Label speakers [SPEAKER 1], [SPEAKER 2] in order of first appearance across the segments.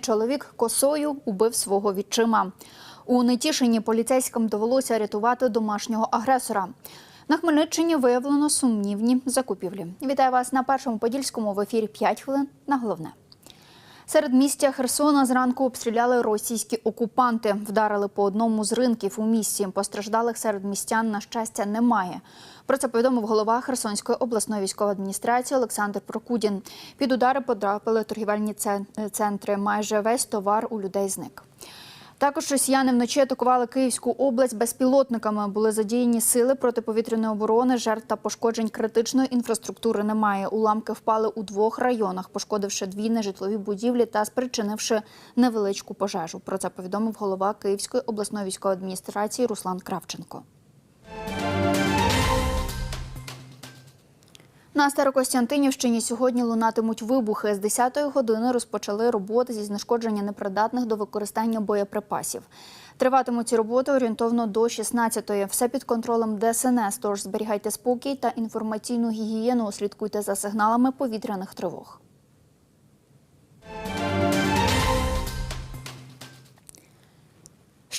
[SPEAKER 1] Чоловік косою убив свого відчима. У Нетішині поліцейським довелося рятувати домашнього агресора. На Хмельниччині виявлено сумнівні закупівлі. Вітаю вас на першому подільському в ефірі 5 хвилин на головне. Серед містя Херсона зранку обстріляли російські окупанти. Вдарили по одному з ринків у місті. Постраждалих серед містян, на щастя, немає. Про це повідомив голова Херсонської обласної військової адміністрації Олександр Прокудін. Під удари потрапили торгівельні центри. Майже весь товар у людей зник. Також росіяни вночі атакували Київську область безпілотниками. Були задіяні сили протиповітряної оборони. Жертв та пошкоджень критичної інфраструктури немає. Уламки впали у двох районах, пошкодивши дві нежитлові будівлі та спричинивши невеличку пожежу. Про це повідомив голова Київської обласної військової адміністрації Руслан Кравченко. На Старокостянтинівщині сьогодні лунатимуть вибухи. З 10-ї години розпочали роботи зі знешкодження непридатних до використання боєприпасів. Триватимуть ці роботи орієнтовно до 16-ї. Все під контролем ДСНС, тож зберігайте спокій та інформаційну гігієну, слідкуйте за сигналами повітряних тривог.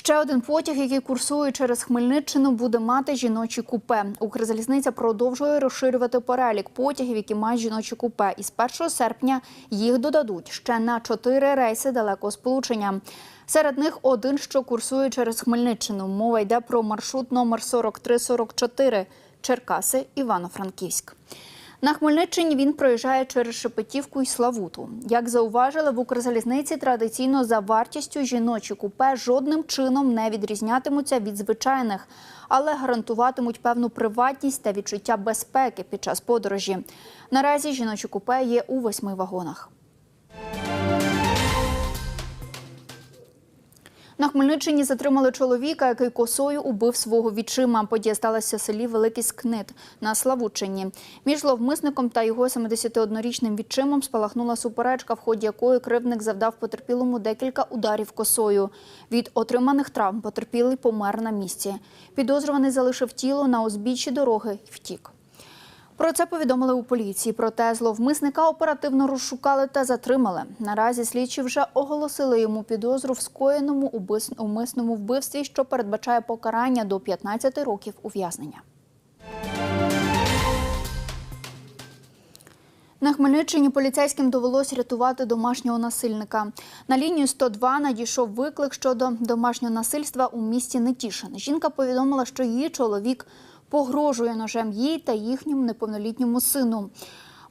[SPEAKER 1] Ще один потяг, який курсує через Хмельниччину, буде мати жіночі купе. Укрзалізниця продовжує розширювати перелік потягів, які мають жіночі купе. І з 1 серпня їх додадуть ще на чотири рейси далекого сполучення. Серед них один, що курсує через Хмельниччину. Мова йде про маршрут номер 4344 Черкаси Івано-Франківськ. На Хмельниччині він проїжджає через Шепетівку і Славуту. Як зауважили в Укрзалізниці, традиційно за вартістю жіночі купе жодним чином не відрізнятимуться від звичайних, але гарантуватимуть певну приватність та відчуття безпеки під час подорожі. Наразі жіночі купе є у восьми вагонах. На Хмельниччині затримали чоловіка, який косою убив свого відчима. Подія сталася в селі Великий Скнит на Славутчині. Між зловмисником та його 71-річним відчимом спалахнула суперечка, в ході якої кривдник завдав потерпілому декілька ударів косою. Від отриманих травм потерпілий помер на місці. Підозрюваний залишив тіло на узбіччі дороги і втік. Про це повідомили у поліції. Проте зловмисника оперативно розшукали та затримали. Наразі слідчі вже оголосили йому підозру в скоєному умисному вбивстві, що передбачає покарання до 15 років ув'язнення. На Хмельниччині поліцейським довелося рятувати домашнього насильника. На лінію 102 надійшов виклик щодо домашнього насильства у місті Нетішин. Жінка повідомила, що її чоловік погрожує ножем їй та їхньому неповнолітньому сину.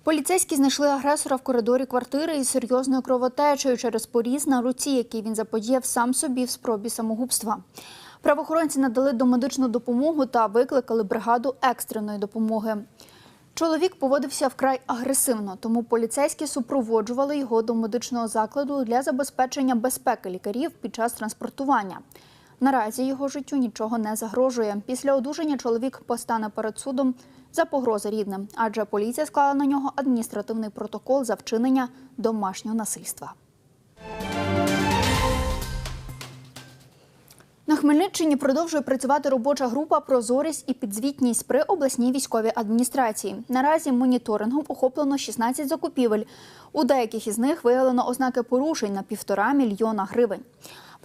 [SPEAKER 1] Поліцейські знайшли агресора в коридорі квартири із серйозною кровотечею через поріз на руці, який він заподіяв сам собі в спробі самогубства. Правоохоронці надали домедичну допомогу та викликали бригаду екстреної допомоги. Чоловік поводився вкрай агресивно, тому поліцейські супроводжували його до медичного закладу для забезпечення безпеки лікарів під час транспортування. Наразі його життю нічого не загрожує. Після одужання чоловік постане перед судом за погрози рідним, адже поліція склала на нього адміністративний протокол за вчинення домашнього насильства. На Хмельниччині продовжує працювати робоча група Прозорість і підзвітність при обласній військовій адміністрації. Наразі моніторингом охоплено 16 закупівель. У деяких із них виявлено ознаки порушень на півтора мільйона гривень.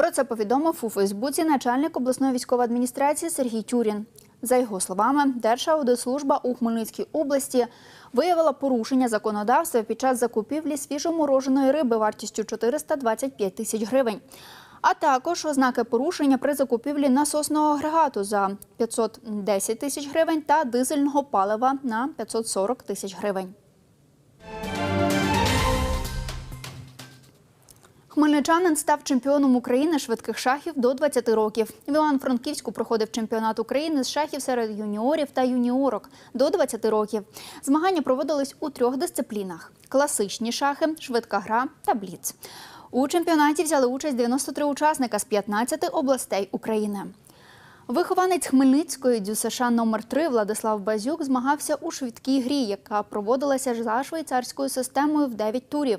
[SPEAKER 1] Про це повідомив у Фейсбуці начальник обласної військової адміністрації Сергій Тюрін. За його словами, Держаудитслужба у Хмельницькій області виявила порушення законодавства під час закупівлі свіжомороженої риби вартістю 425 тисяч гривень. А також ознаки порушення при закупівлі насосного агрегату за 510 тисяч гривень та дизельного палива на 540 тисяч гривень. Хмельничанин став чемпіоном України швидких шахів до 20 років. В Івано-Франківську проходив чемпіонат України з шахів серед юніорів та юніорок до 20 років. Змагання проводились у трьох дисциплінах: класичні шахи, швидка гра та бліц. У чемпіонаті взяли участь 93 учасника з 15 областей України. Вихованець Хмельницької ДЮСШ номер 3 Владислав Базюк змагався у швидкій грі, яка проводилася за швейцарською системою в 9 турів.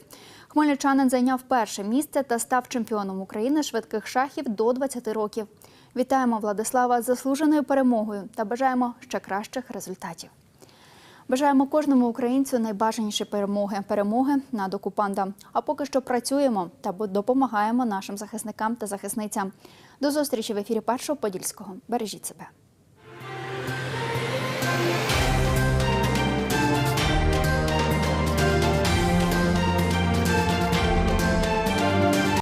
[SPEAKER 1] Хмельничанин зайняв перше місце та став чемпіоном України швидких шахів до 20 років. Вітаємо Владислава з заслуженою перемогою та бажаємо ще кращих результатів. Бажаємо кожному українцю найбажаніші перемоги, перемоги над окупантом. А поки що працюємо та допомагаємо нашим захисникам та захисницям. До зустрічі в ефірі Першого Подільського. Бережіть себе.